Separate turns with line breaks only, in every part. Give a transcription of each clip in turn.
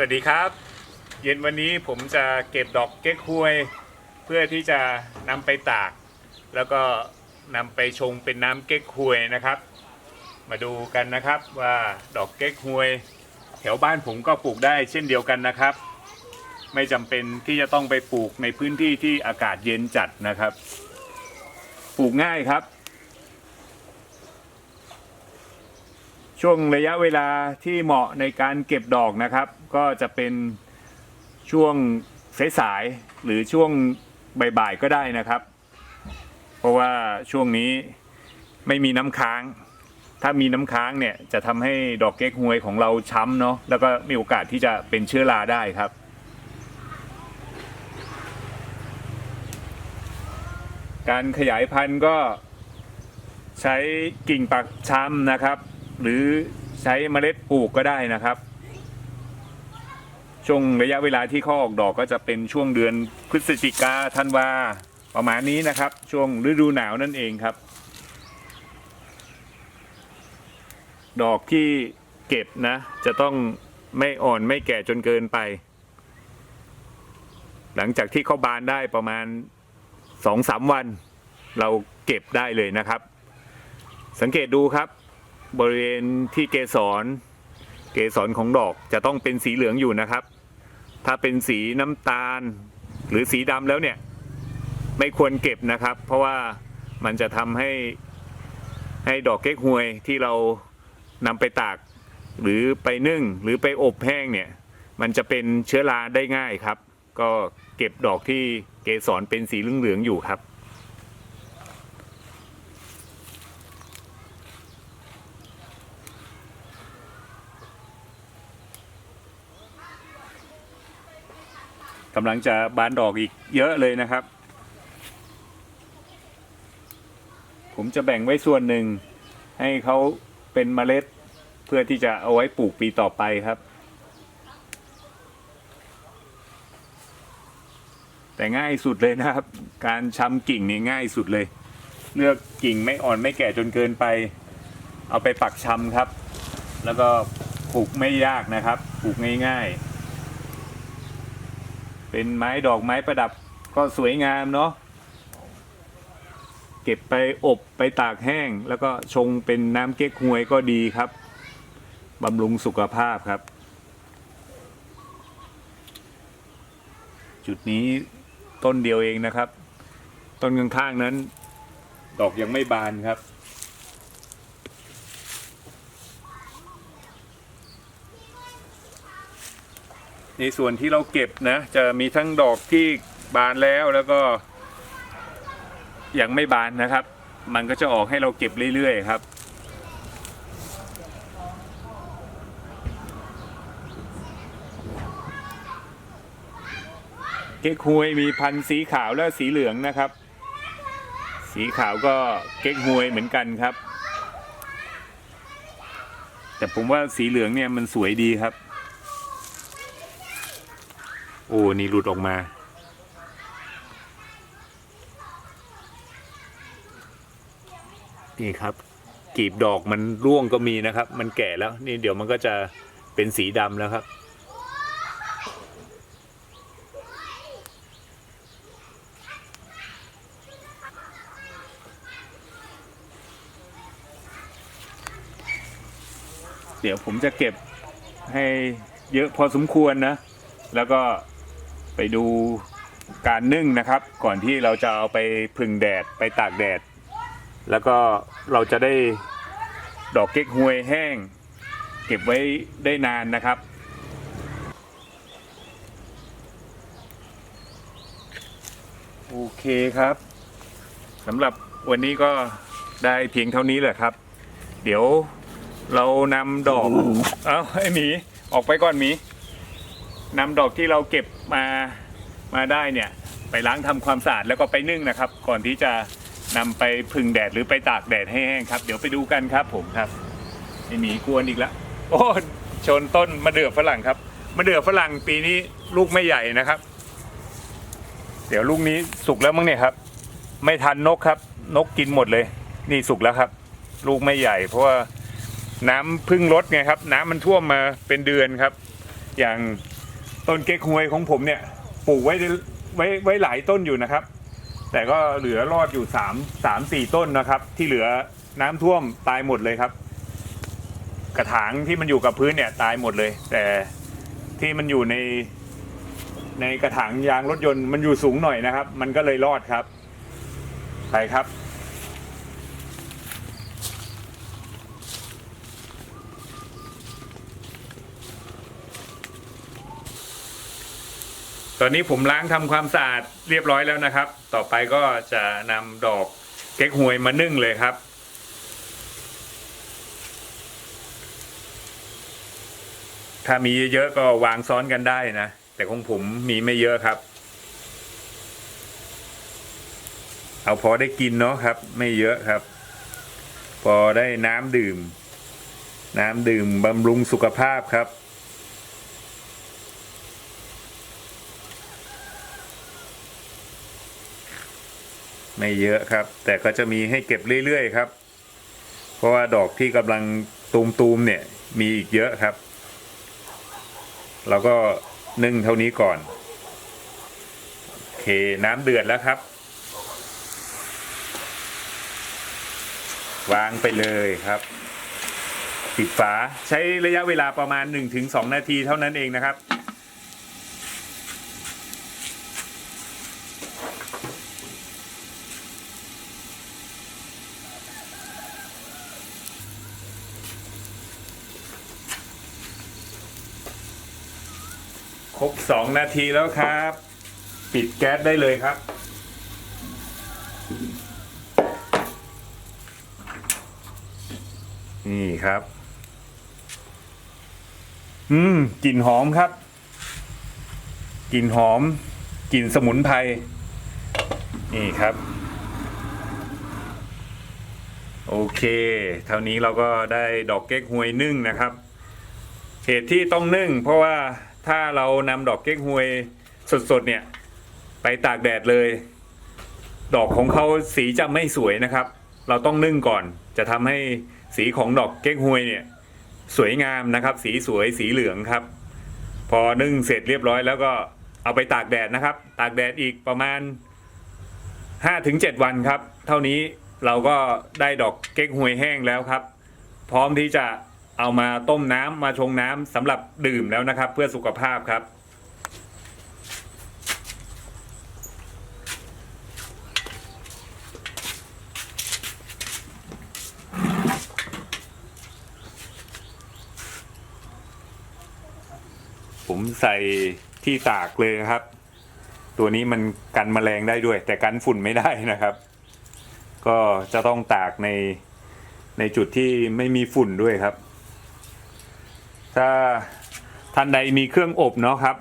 วัสดีครับ เย็นวันนี้ผมจะเก็บดอกเก๊กฮวย เพื่อที่จะนำไปตาก แล้วก็นำไปชงเป็นน้ำเก๊กฮวยนะครับ มาดูกันนะครับว่าดอกเก๊กฮวย แถวบ้านผมก็ปลูกได้เช่นเดียวกันนะครับ ไม่จำเป็นที่จะต้องไปปลูกในพื้นที่ที่อากาศเย็นจัดนะครับ ปลูกง่ายครับ ช่วงระยะเวลาที่เหมาะในการเก็บดอกนะครับ ก็จะเป็นช่วงสายๆหรือช่วงบ่ายๆก็ได้นะครับ เพราะว่าช่วงนี้ไม่มีน้ำค้าง ถ้ามีน้ำค้างเนี่ยจะทำให้ดอกเก๊กฮวยของเราช้ำเนาะแล้วก็มีโอกาสที่จะเป็นเชื้อราได้ครับการขยายพันธุ์ก็ใช้กิ่งปักช้ำนะครับ หรือใช้เมล็ดปลูกก็ได้นะครับ ช่วงระยะเวลาที่ขาออกดอกก็จะเป็นช่วงเดือนพฤศจิกาธันวาประมาณนี้นะครับ ช่วงฤดูหนาวนั่นเองครับ ดอกที่เก็บนะ จะต้องไม่อ่อนไม่แก่จนเกินไป หลังจากที่เขาบานได้ประมาณสองสามวัน เราเก็บได้เลยนะครับ สังเกตดูครับ บริเวณที่เกสรเกสรของดอกจะต้องเป็นสีเหลืองอยู่นะครับ ถ้าเป็นสีน้ำตาล หรือสีดำแล้วเนี่ยไม่ควรเก็บนะครับ เพราะว่ามันจะทำให้ให้ดอกเก๊กฮวยที่เรานำไปตาก หรือไปนึ่งหรือไปอบแห้งเนี่ยมันจะเป็นเชื้อราได้ง่ายครับ ก็เก็บดอกที่เกสรเป็นสีเหลืองๆอยู่ครับำลังจะบานดอกอีกเยอะเลยนะครับ ผมจะแบ่งไว้ส่วนหนึ่ง ให้เขาเป็นเมล็ดเพื่อที่จะเอาไว้ปลูกปีต่อไปครับ แต่ง่ายสุดเลยนะครับ การชำกิ่งนี่ง่ายสุดเลย เลือกกิ่งไม่อ่อนไม่แก่จนเกินไป เอาไปปักชำครับ แล้วก็ปลูกไม่ยากนะครับปลูกง่าย ๆ เป็นไม้ดอกไม้ประดับก็สวยงามเนาะเก็บไปอบไปตากแห้ง แล้วก็ชงเป็นน้ำเก๊กฮวยก็ดีครับบำรุงสุขภาพครับ จุดนี้ต้นเดียวเองนะครับ ต้นข้างๆนั้น ดอกยังไม่บานครับ ในส่วนที่เราเก็บนะ จะมีทั้งดอกที่บานแล้วแล้วก็ ยังไม่บานนะครับ มันก็จะออกให้เราเก็บเรื่อยๆครับ เก๊กฮวยมีพันธุ์สีขาวและสีเหลืองนะครับ สีขาวก็เก๊กฮวยเหมือนกันครับ แต่ผมว่าสีเหลืองเนี่ยมันสวยดีครับ โอ้ นี่หลุดออกมา นี่ครับ กีบดอกมันร่วงก็มีนะครับ มันแก่แล้ว นี่เดี๋ยวมันก็จะเป็นสีดำแล้วครับ เดี๋ยวผมจะเก็บให้เยอะพอสมควรนะ แล้วก็ ไปดูการนึ่งนะครับ ก่อนที่เราจะเอาไปพึ่งแดดไปตากแดด แล้วก็เราจะได้ดอกเก๊กฮวยแห้ง เก็บไว้ได้นานนะครับโอเคครับสำหรับวันนี้ก็ได้เพียงเท่านี้แหละครับ เดี๋ยวเรานำดอก เอาไอ้หมี ออกไปก่อนหมี นำดอกที่เราเก็บมามาได้เนี่ย ไปล้างทำความสะอาดแล้วก็ไปนึ่งนะครับ ก่อนที่จะนำไปพึ่งแดดหรือไปตากแดดให้แห้งครับ เดี๋ยวไปดูกันครับผมครับไอ้หมีกวนอีกแล้วโอ้ชนต้นมะเดื่อฝรั่งครับมะเดื่อฝรั่งปีนี้ลูกไม่ใหญ่นะครับ เดี๋ยวลูกนี้สุกแล้วมั้งเนี่ยครับ ไม่ทันนกครับ นกกินหมดเลย นี่สุกแล้วครับ ลูกไม่ใหญ่ เพราะว่าน้ำพึ่งลดไงครับ น้ำมันท่วมมาเป็นเดือนครับ อย่าง ต้นเก๊กฮวยของผมเนี่ยปลูกไว้ไว้ไว้หลายต้นอยู่นะครับ แต่ก็เหลือรอดอยู่สามสามสี่ต้นนะครับ ที่เหลือน้ำท่วมตายหมดเลยครับ กระถางที่มันอยู่กับพื้นเนี่ยตายหมดเลย แต่ที่มันอยู่ในในกระถางยางรถยนต์มันอยู่สูงหน่อยนะครับ มันก็เลยรอดครับไปครับ ตอนนี้ผมล้างทำความสะอาดเรียบร้อยแล้วนะครับ ต่อไปก็จะนำดอกเก๊กฮวยมานึ่งเลยครับ ถ้ามีเยอะๆก็วางซ้อนกันได้นะ แต่ของผมมีไม่เยอะครับ เอาพอได้กินเนาะครับ ไม่เยอะครับ พอได้น้ำดื่ม น้ำดื่มบำรุงสุขภาพครับ ไม่เยอะครับ แต่ก็จะมีให้เก็บเรื่อยๆครับ เพราะว่าดอกที่กำลังตูมๆเนี่ยมีอีกเยอะครับ เราก็นึ่งเท่านี้ก่อนโอเคน้ำเดือดแล้วครับ วางไปเลยครับปิดฝาใช้ระยะเวลาประมาณ 1-2 นาทีเท่านั้นเองนะครับ ครบ2นาทีแล้วครับ ปิดแก๊สได้เลยครับ นี่ครับ อืมกลิ่นหอมครับกลิ่นหอมกลิ่นสมุนไพรนี่ครับ โอเคเท่านี้เราก็ได้ดอกเก๊กฮวยนึ่งนะครับเหตุที่ต้องนึ่งเพราะว่า ถ้าเรานำดอกเก๊กฮวยสดๆเนี่ยไปตากแดดเลย ดอกของเขาสีจะไม่สวยนะครับ เราต้องนึ่งก่อนจะทำให้สีของดอกเก๊กฮวยเนี่ยสวยงามนะครับ สีสวยสีเหลืองครับ พอนึ่งเสร็จเรียบร้อยแล้วก็เอาไปตากแดดนะครับ ตากแดดอีกประมาณ 5-7 วันครับ เท่านี้เราก็ได้ดอกเก๊กฮวยแห้งแล้วครับ พร้อมที่จะ เอามาต้มน้ำมาชงน้ำสำหรับดื่มแล้วนะครับ เพื่อสุขภาพครับ ผมใส่ที่ตากเลยนะครับ ตัวนี้มันกันแมลงได้ด้วย แต่กันฝุ่นไม่ได้นะครับ ก็จะต้องตากในในจุดที่ไม่มีฝุ่นด้วยครับ ถ้าท่านใดมีเครื่องอบเนาะครับ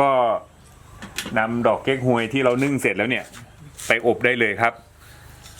ก็นำดอกเก๊กฮวยที่เรานึ่งเสร็จแล้วเนี่ย ไปอบได้เลยครับ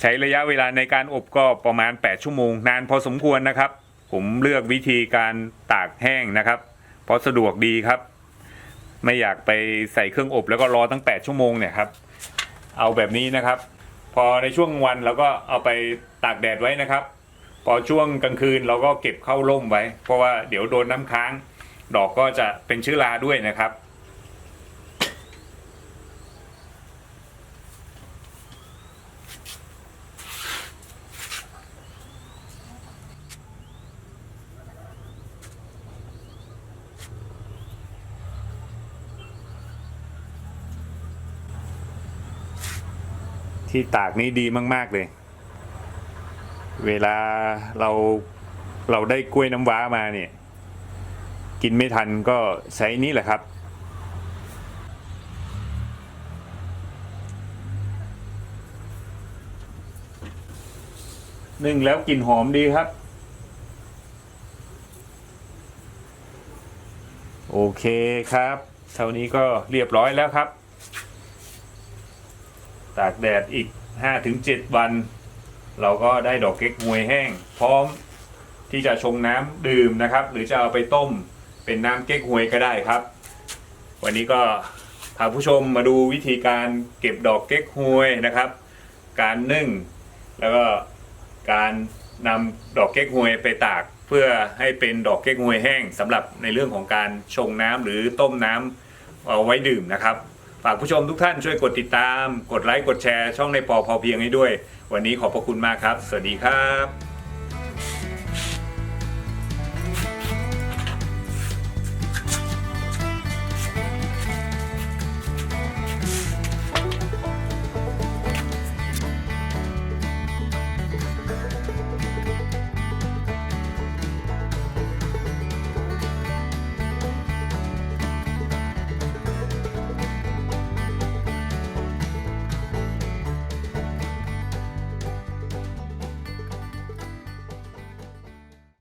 ใช้ระยะเวลาในการอบก็ประมาณ 8 ชั่วโมง นานพอสมควรนะครับ ผมเลือกวิธีการตากแห้งนะครับ เพราะสะดวกดีครับ ไม่อยากไปใส่เครื่องอบแล้วก็รอตั้ง 8 ชั่วโมงเนี่ยครับ เอาแบบนี้นะครับ พอในช่วงวันเราก็เอาไปตากแดดไว้นะครับ พอช่วงกลางคืนเราก็เก็บเข้าร่มไว้ เพราะว่าเดี๋ยวโดนน้ำค้าง ดอกก็จะเป็นเชื้อราด้วยนะครับ ที่ตากนี้ดีมาก ๆ เลย เวลาเราเราได้กล้วยน้ำว้ามาเนี่ย กินไม่ทันก็ใช้นี่แหละครับ นึ่งแล้วกลิ่นหอมดีครับ โอเคครับเท่านี้ก็เรียบร้อยแล้วครับ ตากแดดอีก 5-7 วัน เราก็ได้ดอกเก๊กฮวยแห้ง พร้อมที่จะชงน้ำดื่มนะครับ หรือจะเอาไปต้มเป็นน้ำเก๊กฮวยก็ได้ครับ วันนี้ก็พาผู้ชมมาดูวิธีการเก็บดอกเก๊กฮวยนะครับ การนึ่ง แล้วก็การนำดอกเก๊กฮวยไปตาก เพื่อให้เป็นดอกเก๊กฮวยแห้งสำหรับในเรื่องของการชงน้ำหรือต้มน้ำเอาไว้ดื่มนะครับ ฝากผู้ชมทุกท่านช่วยกดติดตาม กดไลค์ กดแชร์ช่องในปอพอเพียงให้ด้วย วันนี้ขอบพระคุณมากครับ สวัสดีครับ